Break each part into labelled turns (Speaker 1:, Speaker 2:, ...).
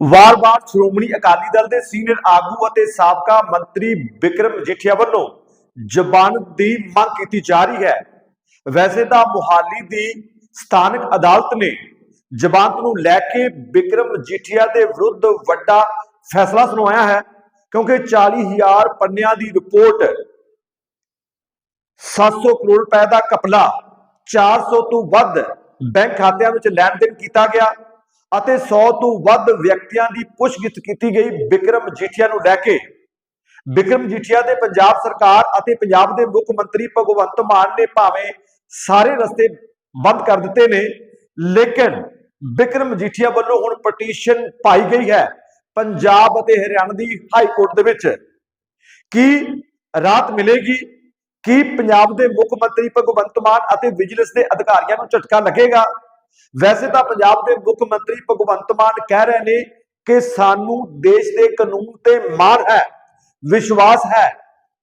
Speaker 1: ਵਾਰ-ਵਾਰ ਸ਼੍ਰੋਮਣੀ ਅਕਾਲੀ ਦਲ ਦੇ ਸੀਨੀਅਰ ਆਗੂ ਅਤੇ ਸਾਬਕਾ ਮੰਤਰੀ ਵਿਕਰਮ ਜੀਠੀਆ ਵੱਲੋਂ ਜ਼ਮਾਨਤ ਦੀ ਮੰਗ ਕੀਤੀ ਜਾ ਰਹੀ ਹੈ। ਵੈਸੇ ਤਾਂ ਮੁਹਾਲੀ ਦੀ ਸਥਾਨਕ ਅਦਾਲਤ ਨੇ ਜ਼ਮਾਨਤ ਨੂੰ ਲੈ ਕੇ ਵਿਕਰਮ ਜੀਠੀਆ ਦੇ ਵਿਰੁੱਧ ਵੱਡਾ ਫੈਸਲਾ ਸੁਣਾਇਆ ਹੈ, ਕਿਉਂਕਿ 40000 ਪੰਨਿਆਂ ਦੀ ਰਿਪੋਰਟ 700 ਕਰੋੜ ਰੁਪਏ ਦਾ ਕਪਲਾ 400 ਤੋਂ ਵੱਧ ਬੈਂਕ ਖਾਤਿਆਂ ਵਿੱਚ ਲੈਣ ਦੇਣ ਕੀਤਾ ਗਿਆ। ਅਤੇ 100 ਤੋਂ ਵੱਧ ਵਿਅਕਤੀਆਂ ਦੀ ਪੁੱਛਗਿੱਛ ਕੀਤੀ ਗਈ ਵਿਕਰਮ ਜੀਠੀਆ ਨੂੰ ਲੈ ਕੇ। ਵਿਕਰਮ ਜੀਠੀਆ ਦੇ ਪੰਜਾਬ ਸਰਕਾਰ ਅਤੇ ਪੰਜਾਬ ਦੇ ਮੁੱਖ ਮੰਤਰੀ ਭਗਵੰਤ ਮਾਨ ਨੇ ਭਾਵੇਂ ਸਾਰੇ ਰਸਤੇ ਬੰਦ ਕਰ ਦਿੱਤੇ ਨੇ, ਲੇਕਿਨ ਵਿਕਰਮ ਜੀਠੀਆ ਵੱਲੋਂ ਹੁਣ ਪਟੀਸ਼ਨ ਪਾਈ ਗਈ ਹੈ ਪੰਜਾਬ ਅਤੇ ਹਰਿਆਣਾ ਦੀ ਹਾਈ ਕੋਰਟ ਦੇ ਵਿੱਚ। ਕੀ ਰਾਤ ਮਿਲੇਗੀ? ਕੀ ਪੰਜਾਬ ਦੇ ਮੁੱਖ ਮੰਤਰੀ ਭਗਵੰਤ ਮਾਨ ਅਤੇ ਵਿਜੀਲੈਂਸ ਦੇ ਅਧਿਕਾਰੀਆਂ ਨੂੰ ਝਟਕਾ ਲੱਗੇਗਾ? ਵੈਸੇ ਤਾਂ ਪੰਜਾਬ ਦੇ ਮੁੱਖ ਮੰਤਰੀ ਭਗਵੰਤ ਮਾਨ ਕਹਿ ਰਹੇ ਨੇ ਕਿ ਸਾਨੂੰ ਦੇਸ਼ ਦੇ ਕਾਨੂੰਨ ਤੇ ਮਾਣ ਹੈ, ਵਿਸ਼ਵਾਸ ਹੈ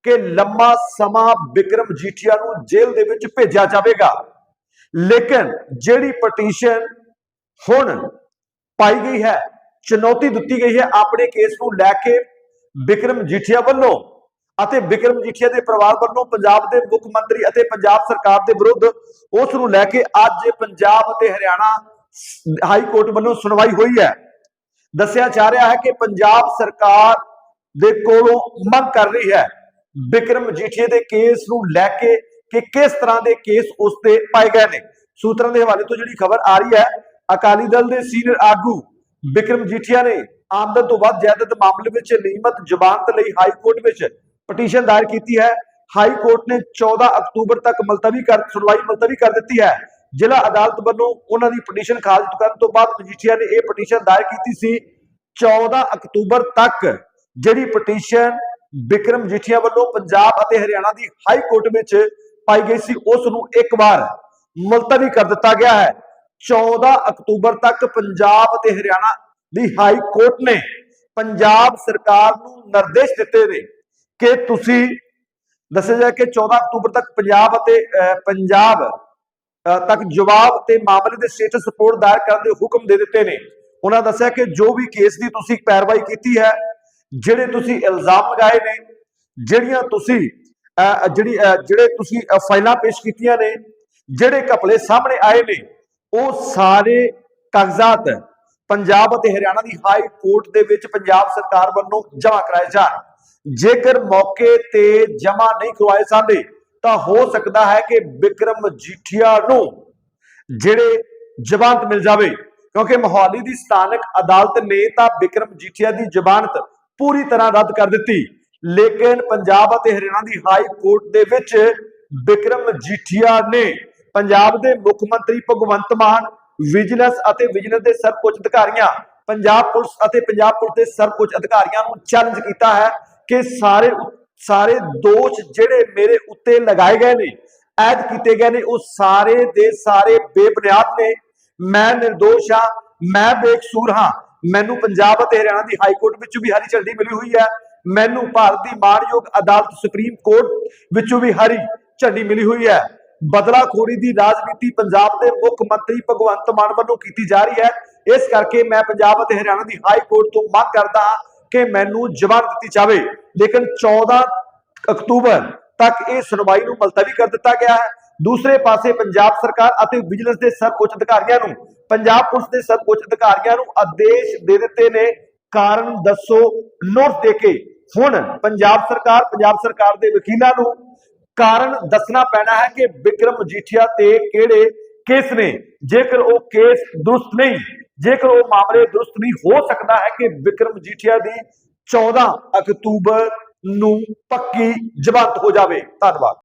Speaker 1: ਕਿ ਲੰਮਾ ਸਮਾਂ ਵਿਕਰਮ ਜੀਠੀਆ ਨੂੰ ਜੇਲ੍ਹ ਦੇ ਵਿੱਚ ਭੇਜਿਆ ਜਾਵੇਗਾ। ਲੇਕਿਨ ਜਿਹੜੀ ਪਟੀਸ਼ਨ ਹੁਣ ਪਾਈ ਗਈ ਹੈ, ਚੁਣੌਤੀ ਦਿੱਤੀ ਗਈ ਹੈ ਆਪਣੇ ਕੇਸ ਨੂੰ ਲੈ ਕੇ ਵਿਕਰਮ ਜੀਠੀਆ ਵੱਲੋਂ। ਅਤੇ ਵਿਕਰਮ ਜੀਠੀਆ ਦੇ ਪਰਿਵਾਰ ਵੱਲੋਂ ਪੰਜਾਬ ਦੇ ਮੁੱਖ ਮੰਤਰੀ ਅਤੇ ਪੰਜਾਬ ਸਰਕਾਰ ਦੇ ਵਿਰੁੱਧ ਉਸ ਨੂੰ ਲੈ ਕੇ ਅੱਜ ਪੰਜਾਬ ਅਤੇ ਹਰਿਆਣਾ ਹਾਈ ਕੋਰਟ ਵੱਲੋਂ ਸੁਣਵਾਈ ਹੋਈ ਹੈ। ਦੱਸਿਆ ਜਾ ਰਿਹਾ ਹੈ ਕਿ ਪੰਜਾਬ ਸਰਕਾਰ ਦੇ ਕੋਲੋਂ ਮੰਗ ਕਰ ਰਹੀ ਹੈ ਵਿਕਰਮ ਜੀਠੀਆ ਦੇ ਕੇਸ ਨੂੰ ਲੈ ਕੇ ਕਿ ਕਿਸ ਤਰ੍ਹਾਂ ਦੇ ਕੇਸ ਉਸ ਤੇ ਪਾਏ ਗਏ ਨੇ। ਸੂਤਰਾਂ ਦੇ ਹਵਾਲੇ ਤੋਂ ਜਿਹੜੀ ਖਬਰ ਆ ਰਹੀ ਹੈ, ਅਕਾਲੀ ਦਲ ਦੇ ਸੀਨੀਅਰ ਆਗੂ ਵਿਕਰਮ ਜੀਠੀਆ ਨੇ ਆਮਦਨ ਤੋਂ ਵੱਧ ਜਾਇਦਾਦ ਮਾਮਲੇ ਵਿੱਚ ਨਿਯਮਤ ਜ਼ਮਾਨਤ ਲਈ ਹਾਈ ਕੋਰਟ ਵਿੱਚ ਪਟੀਸ਼ਨ ਦਾਇਰ ਕੀਤੀ ਹੈ। ਹਾਈ ਕੋਰਟ ਨੇ 14 ਅਕਤੂਬਰ ਤੱਕ ਮੁਲਤਵੀ ਕਰ, ਸੁਣਵਾਈ ਮੁਲਤਵੀ ਕਰ ਦਿੱਤੀ ਹੈ। ਜ਼ਿਲ੍ਹਾ ਅਦਾਲਤ ਵੱਲੋਂ ਉਹਨਾਂ ਦੀ ਪਟੀਸ਼ਨ ਖਾਰਜ ਕਰਨ ਤੋਂ ਬਾਅਦ ਮਜੀਠੀਆ ਨੇ ਇਹ ਪਟੀਸ਼ਨ ਦਾਇਰ ਕੀਤੀ ਸੀ। 14 ਅਕਤੂਬਰ ਤੱਕ ਜਿਹੜੀ ਪਟੀਸ਼ਨ ਵਿਕਰਮ ਜੀਠੀਆ ਵੱਲੋਂ ਪੰਜਾਬ ਅਤੇ ਹਰਿਆਣਾ ਦੀ ਹਾਈ ਕੋਰਟ ਵਿੱਚ ਪਾਈ ਗਈ ਸੀ, ਉਸ ਨੂੰ ਇੱਕ ਵਾਰ ਮੁਲਤਵੀ ਕਰ ਦਿੱਤਾ ਗਿਆ ਹੈ। 14 ਅਕਤੂਬਰ ਤੱਕ ਪੰਜਾਬ ਅਤੇ ਹਰਿਆਣਾ ਦੀ ਹਾਈ ਕੋਰਟ ਨੇ ਪੰਜਾਬ ਸਰਕਾਰ ਨੂੰ ਨਿਰਦੇਸ਼ ਦਿੱਤੇ ਨੇ ਕਿ ਤੁਸੀਂ ਦੱਸਿਆ ਜਾ ਕਿ 14 ਅਕਤੂਬਰ ਤੱਕ ਪੰਜਾਬ ਅਤੇ ਅਹ, ਪੰਜਾਬ ਤੱਕ ਜਵਾਬ ਤੇ ਮਾਮਲੇ ਦੇ ਸਟੇਟਸ ਰਿਪੋਰਟ ਦਾਇਰ ਕਰਨ ਦੇ ਹੁਕਮ ਦੇ ਦਿੱਤੇ ਨੇ। ਉਹਨਾਂ ਦੱਸਿਆ ਕਿ ਜੋ ਵੀ ਕੇਸ ਦੀ ਤੁਸੀਂ ਪੈਰਵਾਈ ਕੀਤੀ ਹੈ ਜਿਹੜੇ ਤੁਸੀਂ ਇਲਜ਼ਾਮ ਲਗਾਏ ਨੇ ਜਿਹੜੀਆਂ ਤੁਸੀਂ ਅਹ, ਜਿਹੜੀ ਜਿਹੜੇ ਤੁਸੀਂ ਫਾਈਲਾਂ ਪੇਸ਼ ਕੀਤੀਆਂ ਨੇ ਜਿਹੜੇ ਘਪਲੇ ਸਾਹਮਣੇ ਆਏ ਨੇ ਉਹ ਸਾਰੇ ਕਾਗਜ਼ਾਤ ਪੰਜਾਬ ਅਤੇ ਹਰਿਆਣਾ ਦੀ ਹਾਈ ਕੋਰਟ ਦੇ ਵਿੱਚ ਪੰਜਾਬ ਸਰਕਾਰ ਵੱਲੋਂ ਜਮ੍ਹਾਂ ਕਰਾਏ ਜਾਣ। ਜੇਕਰ ਮੌਕੇ ਤੇ ਜਮ੍ਹਾਂ ਨਹੀਂ ਕਰਵਾਏ ਜਾਂਦੇ, ਤਾਂ ਹੋ ਸਕਦਾ ਹੈ ਕਿ ਵਿਕਰਮ ਜੀਠੀਆ ਨੂੰ ਜਿਹੜੇ ਜ਼ਮਾਨਤ ਮਿਲ ਜਾਵੇ। ਕਿਉਂਕਿ ਮੋਹਾਲੀ ਦੀ ਸਥਾਨਕ ਅਦਾਲਤ ਨੇ ਤਾਂ ਵਿਕਰਮ ਜੀਠੀਆ ਦੀ ਜ਼ਮਾਨਤ ਪੂਰੀ ਤਰ੍ਹਾਂ ਰੱਦ ਕਰ ਦਿੱਤੀ। ਲੇਕਿਨ ਪੰਜਾਬ ਅਤੇ ਹਰਿਆਣਾ ਦੀ ਹਾਈ ਕੋਰਟ ਦੇ ਵਿੱਚ ਵਿਕਰਮ ਜੀਠੀਆ ਨੇ ਪੰਜਾਬ ਦੇ ਮੁੱਖ ਮੰਤਰੀ ਭਗਵੰਤ ਮਾਨ, ਵਿਜੀਲੈਂਸ ਅਤੇ ਵਿਜੀਲੈਂਸ ਦੇ ਸਰਵਉੱਚ ਅਧਿਕਾਰੀਆਂ, ਪੰਜਾਬ ਪੁਲਿਸ ਅਤੇ ਪੰਜਾਬ ਪੁਲਿਸ ਦੇ ਸਰਵਉੱਚ ਅਧਿਕਾਰੀਆਂ ਨੂੰ ਚੈਲੰਜ ਕੀਤਾ ਹੈ। ਕਿ ਸਾਰੇ ਸਾਰੇ ਦੋਸ਼ ਜਿਹੜੇ ਮੇਰੇ ਉੱਤੇ ਲਗਾਏ ਗਏ ਨੇ, ਐਡ ਕੀਤੇ ਗਏ ਨੇ, ਉਹ ਸਾਰੇ ਦੇ ਸਾਰੇ ਬੇਬੁਨਿਆਦ ਨੇ। ਮੈਂ ਨਿਰਦੋਸ਼ ਹਾਂ, ਮੈਂ ਬੇਕਸੂਰ ਹਾਂ। ਮੈਨੂੰ ਪੰਜਾਬ ਅਤੇ ਹਰਿਆਣਾ ਦੀ ਹਾਈ ਕੋਰਟ ਵਿੱਚੋਂ ਵੀ ਹਰੀ ਝੰਡੀ ਮਿਲੀ ਹੋਈ ਹੈ। ਮੈਨੂੰ ਭਾਰਤ ਦੀ ਮਾਣਯੋਗ ਅਦਾਲਤ ਸੁਪਰੀਮ ਕੋਰਟ ਵਿੱਚੋਂ ਵੀ ਹਰੀ ਝੰਡੀ ਮਿਲੀ ਹੋਈ ਹੈ। ਬਦਲਾਖੋਰੀ ਦੀ ਰਾਜਨੀਤੀ ਪੰਜਾਬ ਦੇ ਮੁੱਖ ਮੰਤਰੀ ਭਗਵੰਤ ਮਾਨ ਵੱਲੋਂ ਕੀਤੀ ਜਾ ਰਹੀ ਹੈ। ਇਸ ਕਰਕੇ ਮੈਂ ਪੰਜਾਬ ਅਤੇ ਹਰਿਆਣਾ ਦੀ ਹਾਈ ਕੋਰਟ ਤੋਂ ਮੰਗ ਕਰਦਾ ਹਾਂ ਕਿ ਮੈਨੂੰ ਜਵਾਬ ਦਿੱਤੀ ਜਾਵੇ। ਲੇਕਿਨ 14 ਅਕਤੂਬਰ ਤੱਕ ਇਹ ਸੁਣਵਾਈ ਨੂੰ ਮੁਲਤਵੀ ਕਰ ਦਿੱਤਾ ਗਿਆ ਹੈ। ਦੂਸਰੇ ਪਾਸੇ ਪੰਜਾਬ ਸਰਕਾਰ ਅਤੇ ਵਿਜੀਲੈਂਸ ਦੇ ਸਰਵਉੱਚ ਅਧਿਕਾਰੀਆਂ ਨੂੰ, ਪੰਜਾਬ ਪੁਲਿਸ ਦੇ ਸਭ ਸਰਵਉੱਚ ਅਧਿਕਾਰੀਆਂ ਨੂੰ ਆਦੇਸ਼ ਦੇ ਦਿੱਤੇ ਨੇ। ਕਾਰਨ ਦੱਸੋ ਨੋਟ ਦੇ ਕੇ ਹੁਣ ਪੰਜਾਬ ਸਰਕਾਰ ਪੰਜਾਬ ਸਰਕਾਰ ਦੇ ਵਕੀਲਾਂ ਨੂੰ ਕਾਰਨ ਦੱਸਣਾ ਪੈਣਾ ਹੈ ਕਿ ਵਿਕਰਮ ਮਜੀਠੀਆ ਤੇ ਕਿਹੜੇ ਕੇਸ ਨੇ, ਜੇਕਰ ਉਹ ਕੇਸ ਦਰੁਸਤ ਨਹੀਂ, ਜੇਕਰ ਉਹ ਮਾਮਲੇ ਦਰੁਸਤ ਨਹੀਂ, ਹੋ ਸਕਦਾ ਹੈ ਕਿ ਵਿਕਰਮ ਮਜੀਠੀਆ ਦੀ 14 ਅਕਤੂਬਰ ਨੂੰ ਪੱਕੀ ਜ਼ਮਾਨਤ ਹੋ ਜਾਵੇ। ਧੰਨਵਾਦ।